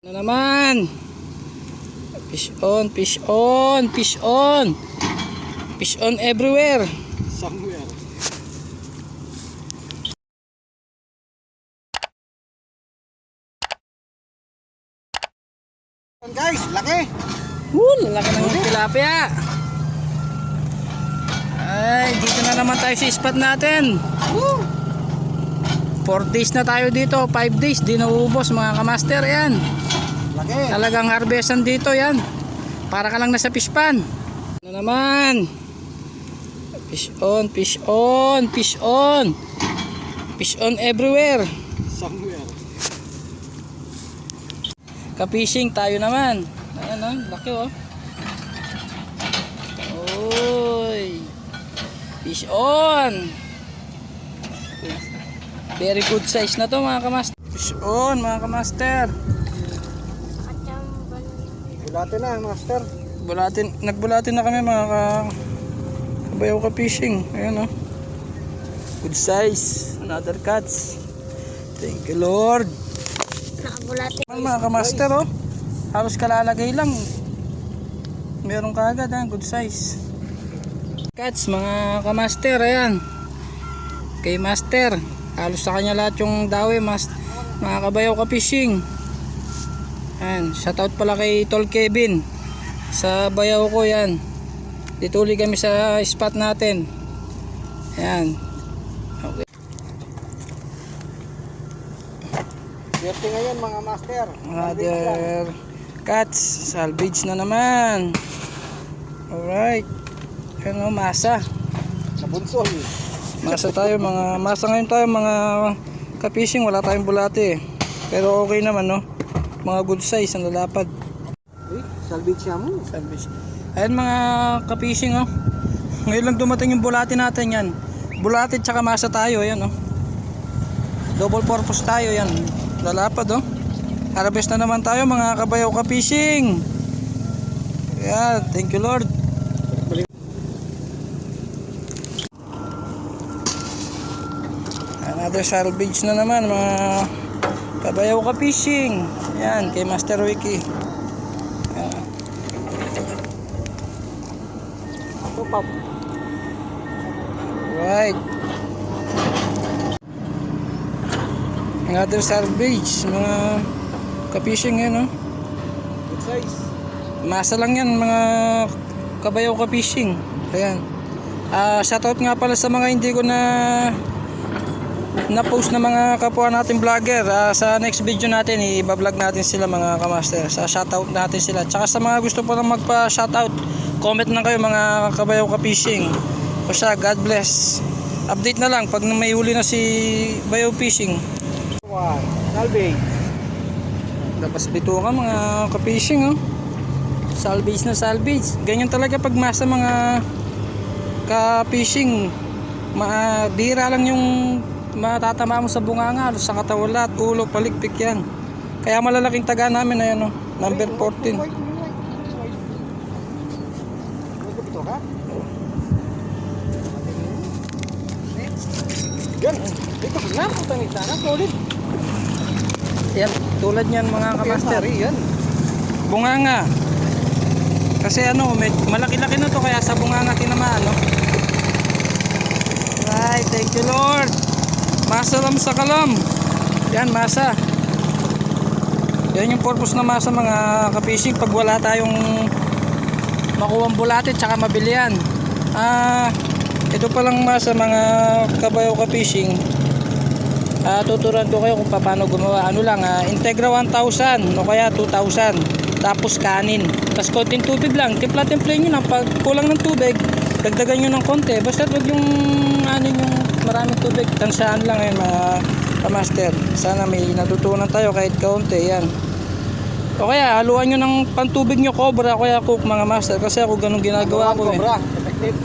Ano naman? Fish on, fish on, fish on. Fish on everywhere. Somewhere. Guys, laki. Woo, lalaki ng tilapia. Ay, dito na naman tayo sa spot natin. Woo! 4 days na tayo dito, 5 days, di nauubos mga kamaster yan. Laki. Talagang harvestan dito yan. Para ka lang nasa fish pan. Ano naman? Fish on, fish on, fish on. Fish on everywhere. Somewhere. Ka-fishing tayo naman. Ayan oh, laki oh. Oy. Fish on. Very good size na to mga kamaster. Fish on mga kamaster. Bulate na, master. Bulatin, nagbulatin na kami mga ka kabayaw ka fishing. Ayan oh. Good size. Another catch. Thank you Lord. Nakabulate. Ayan, mga kamaster oh. Halos kalalagay lang. Meron ka agad ah, good size. Cats mga kamaster, ayan. Kay master. Halos sa kanya lahat yung dawi, mas mga kabayaw ka fishing. Ayan, shoutout pala kay Tol Kevin. Sa bayaw ko yan. Dituli kami sa spot natin. Ayan. Okay. Swerte ngayon mga master. Another cats, salvage na naman. Alright. Ano, masa. Sa bunsol. Masa tayo, mga masa ngayon tayo mga ka-fishing, wala tayong bulate. Pero okay naman, no? Mga good size ang lalapad. Uy, salvage siya mo. Salvage. Ayan mga ka-fishing, oh. Ngayon lang dumating yung bulate natin yan. Bulate tsaka masa tayo, ayan, oh. Double purpose tayo, yan. Lalapad, oh. Harvest na naman tayo mga kabayaw ka-fishing. Yeah, thank you Lord. Another salvage na naman mga kabayaw ka-fishing. Yan, kay Master Wiki. Yan. Right. Another salvage, mga ka-fishing yan, no? Good size. Masa lang yan, mga kabayaw ka-fishing. Ayan. Ah, shoutout nga pala sa mga hindi ko na na-post na mga kapwa natin vlogger. Ah, sa next video natin, i-vlog natin sila mga kamaster. Sa shoutout natin sila. Tsaka sa mga gusto po lang magpa-shoutout, comment na kayo mga kabayaw ka-fishing. O siya, God bless. Update na lang pag may huli na si Bayaw Fishing. One. Salvage. Labas bito ka mga ka-fishing oh. Salvage na salvage. Ganyan talaga pag masa mga ka-fishing. Ma bira lang yung matatama mo sa bunganga, sa katawan lahat, ulo, palikpik yan. Kaya malalaking taga namin na yan oh. Number 14. White, white, white. Nagkapito ka? Yan. Dito na. Putang ita na. Solid. Yan, tulad niyan mga kamaster. Yan. Bunganga. Kasi ano, malaki-laki na to kaya sa bunganga tinamaan, no? Right, thank you Lord. Masa lang sa kalam. Yan, masa. Yan yung purpose na masa mga ka-fishing pag wala tayong makuwang bulate tsaka mabilian. Ah, ito pa lang masa mga kabayo ka-fishing. Ah, tuturuan ko kayo kung paano gumawa. Ano lang, ah, Integra 1000 o kaya 2000. Tapos kanin. Tapos konting tubig lang. Timpla-timplayin nyo lang. Pag kulang ng tubig, dagdagan nyo ng konti. Basta wag yung ano yung maraming tubig. Tansaan lang yan mga kamaster. Sana may natutunan tayo kahit kaunti. Yan. O kaya haluan nyo ng pantubig nyo cobra kaya cook mga master. Kasi ako ganun ginagawa ko eh. Cobra. Effective.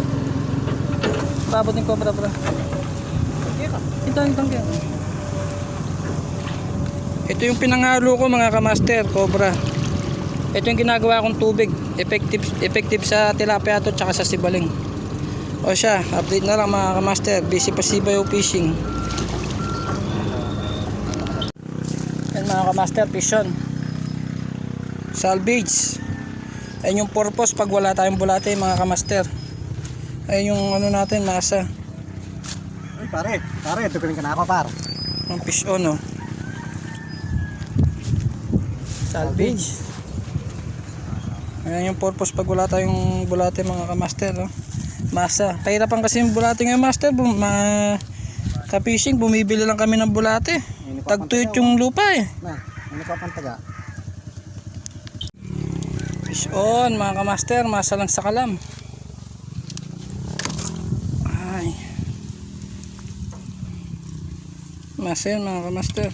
Pabot ng cobra bro. Ito, ito, ito. Ito yung pinangalo ko mga kamaster, cobra. Ito yung ginagawa kong tubig. Effective, effective sa tilapia to tsaka sa sibaling. O siya, update na lang mga kamaster. Busy pa si Bayo Fishing. Yan mga kamaster, fish on. salvage ayun yung purpose pag wala tayong bulate mga kamaster ayun yung ano natin masa Ay, pare. Pare, ito ka na ako, par. ng fish on oh salvage ayun yung purpose pag wala tayong bulate mga kamaster oh. Masa pahirapan kasi yung bulate ngayon master bum ma ka-fishing bumibili lang kami ng bulate tagtuyot yung lupa eh Na, ano ka pantaga? Fish on mga kamaster, masa lang sa kalam. Ay. Masa yan mga kamaster.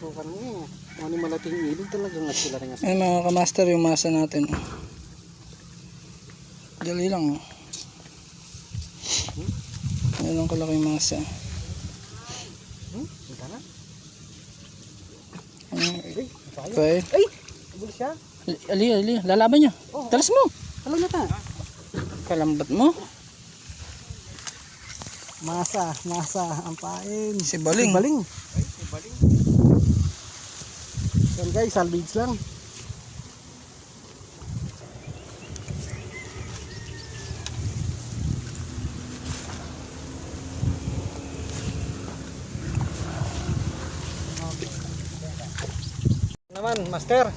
Bukan mo eh. Ano yung malating ilog talaga nga sila rin nga. Ay mga kamaster yung masa natin. Dali lang. oh. Yan lang kalaki yung masa. Hmm? Ika na? Okay. Ay! Ibig siya. Ali, ali, lalaban niya. Oh. Talas mo. Alam na ta. Kalambat mo. Masa, masa, ang pain. Si Baling. Si Baling. Ay, si Baling. Yan guys, salvage lang. Naman, master.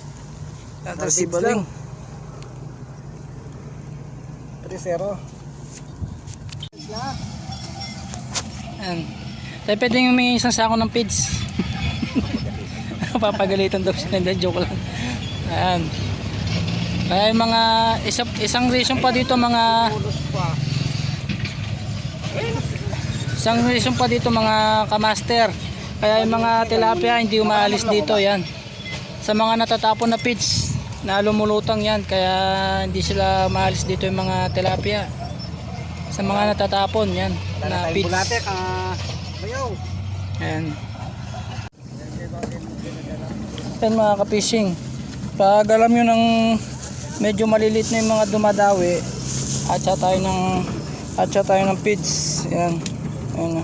Ito si Baling. 3-0. Ayan. Tayo pwede yung may isang sako ng pids. Papagalitan daw sila. Hindi, joke lang. Ayan. Kaya yung mga, isa, isang reason pa dito mga, isang reason pa dito mga kamaster. Kaya yung mga tilapia hindi umaalis dito yan. Sa mga natatapon na pids na lumulutang yan. Kaya hindi sila umaalis dito yung mga tilapia. Sa mga natatapon yan na. Bayaw. Ayan. Yan mga ka-fishing. Pag alam nyo ng medyo malilit na yung mga dumadawi, atsa tayo ng atsa tayo ng pids. Yan. Ayan na.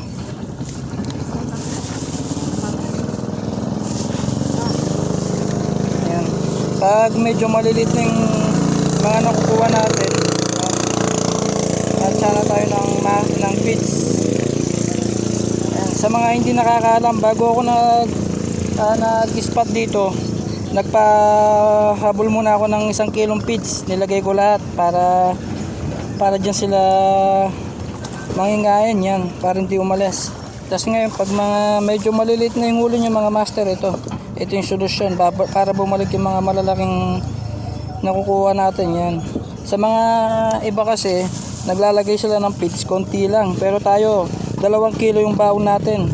Ayan. Pag medyo malilit na yung mga nakukuha natin, atsa na tayo ng, ma- ng pids. Ayan, sa mga hindi nakakaalam, bago ako nag ah, nag-spot dito, nagpahabol muna ako ng isang kilong feeds. Nilagay ko lahat para para diyan sila mangingayan yan para hindi umalis. Tapos ngayon, pag mga medyo maliliit na yung huli nyo mga master, ito. Ito yung solusyon para bumalik yung mga malalaking nakukuha natin yan. Sa mga iba kasi, naglalagay sila ng feeds, konti lang. Pero tayo, dalawang kilo yung baon natin.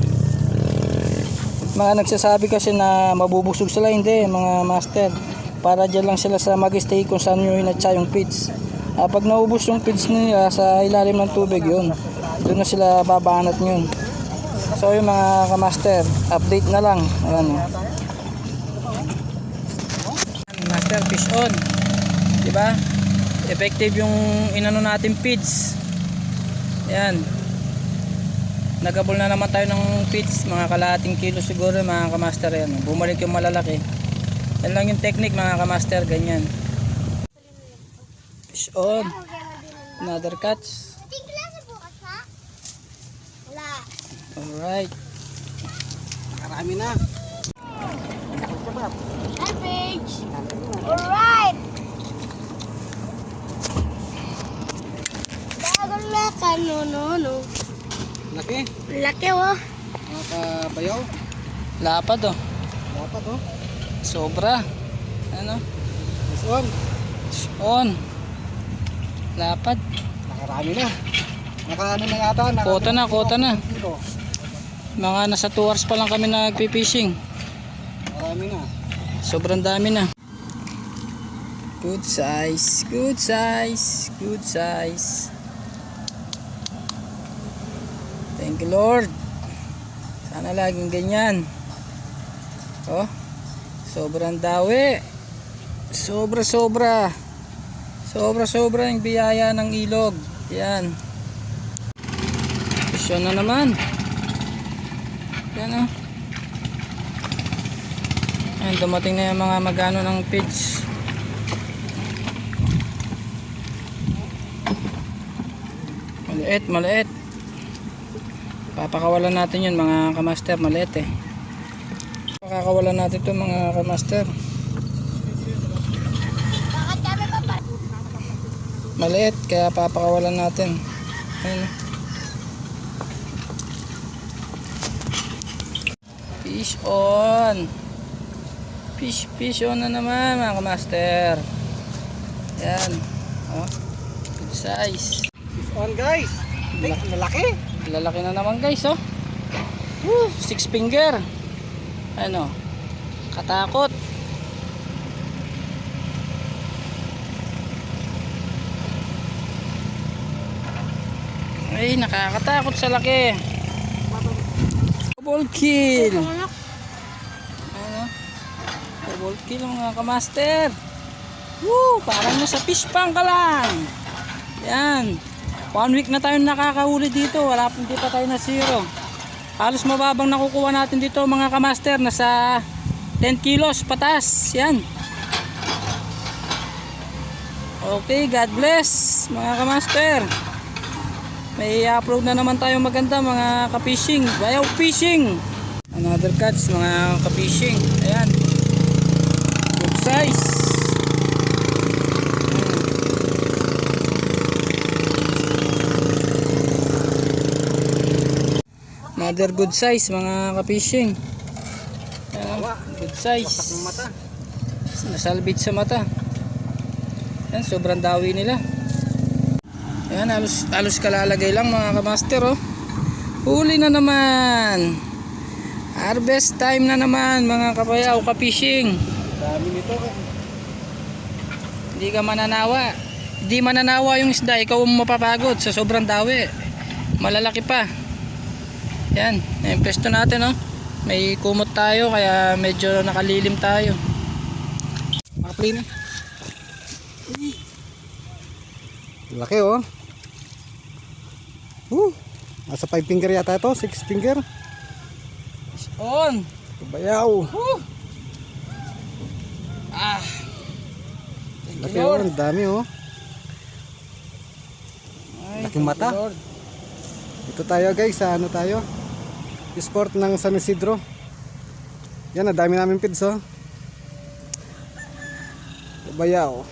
Mga nagsasabi kasi na mabubusog sila, hindi mga master. Para dyan lang sila sa mag-stay kung saan nyo hinatsa yung feeds. Ah, pag naubos yung feeds nila sa ilalim ng tubig yun, doon na sila babanat yun. So yung mga kamaster, update na lang. Ayan. Master fish on. 'Di ba? Effective yung inano natin feeds. Ayan. Nagabol na naman tayo ng feeds, mga kalahating kilo siguro mga kamaster yan. Bumalik yung malalaki. Yan lang yung technique mga kamaster, ganyan. Fish on. Another catch. Alright. Karami na. Garbage. Alright. Bago na ka, no, no, no. Laki. Laki, oh. Nakabayaw. Lapad oh. Dapat oh. Sobra. Ano? This one. Fish on. Lapad. Nakarami na. Naka ano na yata. Naka Kota na, kota na. Mga nasa 2 hours pa lang kami nagpi-fishing. Marami na. Sobrang dami na. Good size, good size, good size. Thank you Lord. Sana laging ganyan. Oh, sobrang dawi. Sobra sobra. Sobra sobra yung biyaya ng ilog. Yan. Pisyon na naman. Yan oh. Ayan, dumating na yung mga magano ng pitch. Maliit, maliit. Papakawalan natin yun mga kamaster, maliit eh. Pakakawalan natin to mga kamaster. Maliit, kaya papakawalan natin. Ayun. Fish on. Fish, fish on na naman mga kamaster. Yan. Oh. Good size. Fish on guys. Laki na laki. Lalaki na naman guys oh. Woo, six finger. Ano? Katakot. Ay, nakakatakot sa laki. Double kill. Ano? Double kill mga kamaster. Woo! Parang nasa fish pang ka lang. Yan. One week na tayo nakakahuli dito. Wala pa hindi pa tayo na zero. Halos mababang nakukuha natin dito mga kamaster. Nasa 10 kilos patas. Yan. Okay, God bless mga kamaster. May upload na naman tayo maganda mga ka-fishing. Bayaw fishing. Another catch mga ka-fishing. Ayan. Good size. Another good size mga ka-fishing. Ayan, good size. Mata. Nasalbit sa mata. Ayan, sobrang dawi nila. Ayan, halos, halos kalalagay lang mga kamaster oh. Huli na naman. Harvest time na naman mga kapayaw ka-fishing. Dami nito. Hindi ka mananawa. Hindi mananawa yung isda, ikaw ang mapapagod sa sobrang dawi. Malalaki pa. Yan, yung pesto natin oh. May kumot tayo kaya medyo nakalilim tayo. Makaplay na. Laki oh. Uh, nasa 5 finger yata ito, 6 finger. On! Bayaw. Woo! Ah! Thank you, Laki oh, ang dami oh. Ay, Laking mata. Lord. Dito tayo guys, sa ano tayo? Sport ng San Isidro. Yan, ang dami namin pids oh. Bayaw.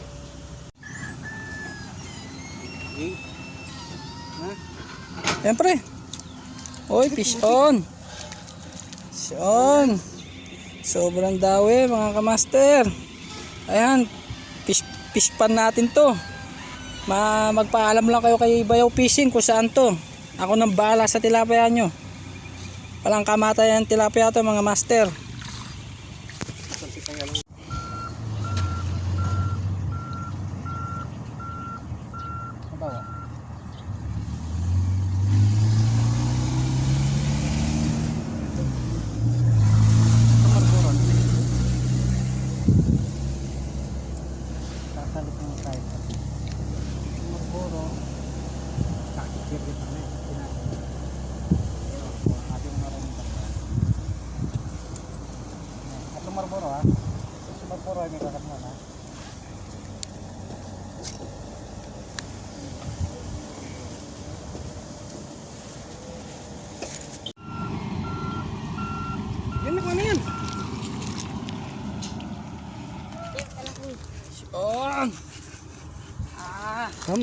Yan pre. Oy, fish on. Fish on. Sobrang dawi mga kamaster. Ayan, fish, fish pan natin to. Ma magpaalam lang kayo kay Bayaw Fishing kung saan to. Ako nang bahala sa tilapia nyo. Walang kamatayan tilapia to mga master. Marboro ha. Si Marboro ay may kakatman ha. Yan na yan. Fish on.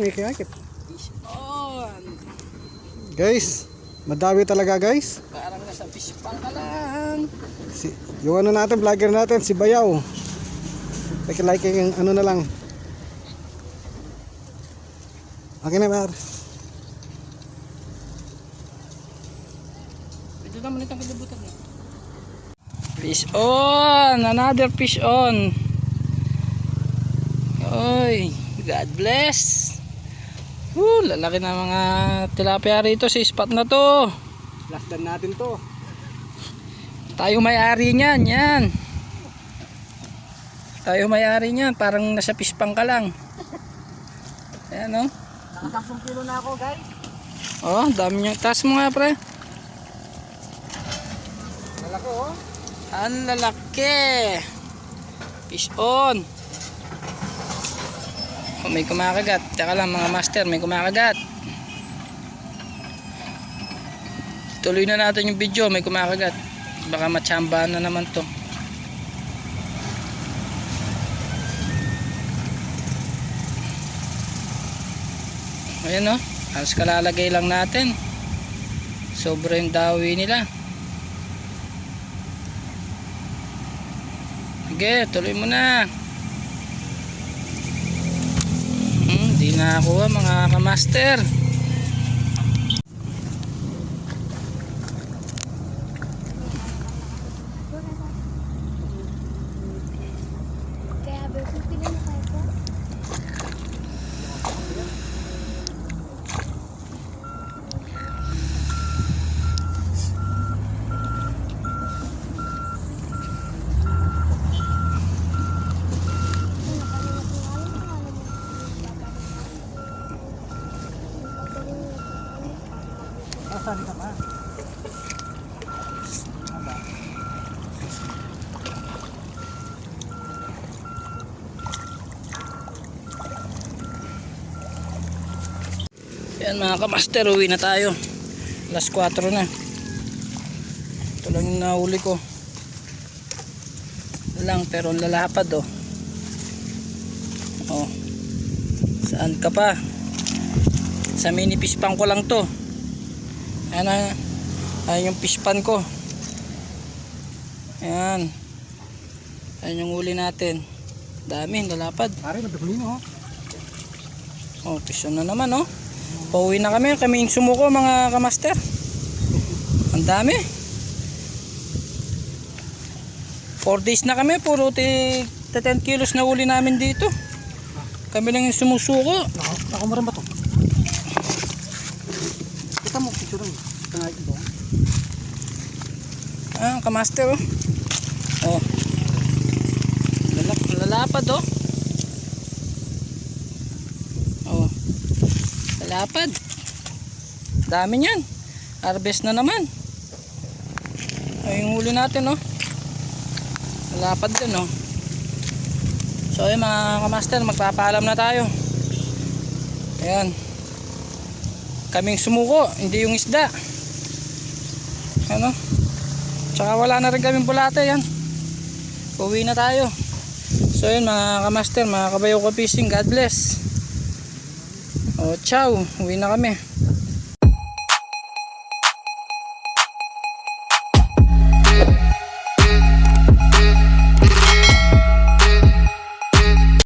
Kami ikakit. fish on. Guys, madawi talaga guys. Parang nasa fish pan ka lang. Si, yung ano natin, vlogger natin, si Bayaw. Like, like, yung ano na lang. Okay na, Mar. Ito naman itong kalibutan niya. Fish on! Another fish on! Oy! God bless! Woo! Lalaki na mga tilapia rito sa spot na to. Last dan natin to. Tayo may-ari niyan, yan. Tayo may-ari niyan, parang nasa fish pang ka lang. Ayan oh. Naka 10 kilo na ako, guys. Oh, dami niyang taas mo nga pre. Malaki, oh. Ang lalaki. Fish on. Oh, may kumakagat. Teka lang mga master, may kumakagat. Tuloy na natin yung video, may kumakagat. Baka matsambahan na naman to. Ayan o, halos kalalagay lang natin. Sobra yung dawi nila. Sige, tuloy mo na. Di na ako mga kamaster. Kaya beses pili mo kayo po. Nasaan ka pa? Yan mga kamaster, uwi na tayo. Alas 4 na. Ito lang yung nahuli ko. Lang pero lalapad oh. Oh. Saan ka pa? Sa mini fish pan ko lang to. Ayan na. Ayan yung fish pan ko. Ayan. Ayan yung huli natin. Dami, lalapad. Pare, madumi mo. Oh, pisyon na naman, oh. Pauwi na kami. Kami yung sumuko, mga kamaster. Ang dami. 4 days na kami. Puro ti 10 kilos na uli namin dito. Kami lang yung sumusuko. Ako, ako mo rin ba to? Kita mo, picture rin. Ito nga ito. Ah, kamaster, oh. Oh. Lalap, lalapad. Oh. Lalapad. Dami niyan. Harvest na naman. Ay, yung huli natin, oh. Lalapad din, oh. So, ayun mga kamaster, magpapaalam na tayo. Ayan. Kaming sumuko, hindi yung isda. Ano? Tsaka wala na rin kaming bulate yan. Uwi na tayo. So yun mga kamaster, mga kabayo ka fishing, God bless. O ciao, uwi na kami.